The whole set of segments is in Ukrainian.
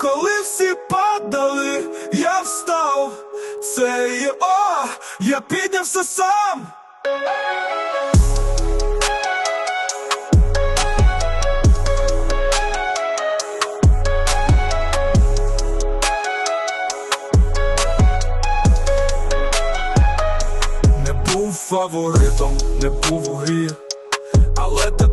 Коли всі падали, я встав. Це є о, я піднявся сам. Не був фаворитом, не був у грі, але ти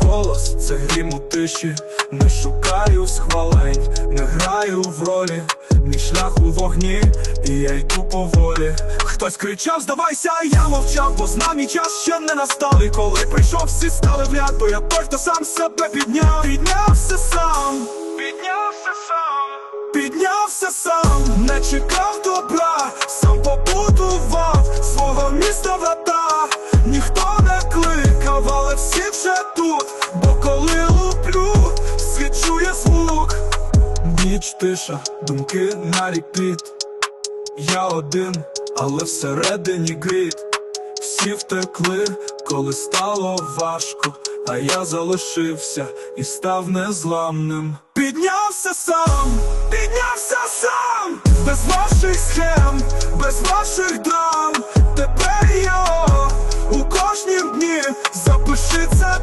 голос це грім у тиші. Не шукаю схвалень, не граю в ролі, мій шлях у вогні, і я йду поволі. Хтось кричав, здавайся, а я мовчав, бо знав мій час ще не настав. І коли прийшов, всі стали в ряд, бо я той, хто сам себе підняв, піднявся сам, піднявся сам, піднявся сам, не чекав добра, сам побудував свого міста врата. Ніхто не кликав, але всі вже Ніч тиша, думки на репіт Я один, але всередині гріт Всі втекли, коли стало важко, а я залишився і став незламним. Піднявся сам, піднявся сам, без ваших схем, без ваших драм. Тепер я у кожній дні запиши це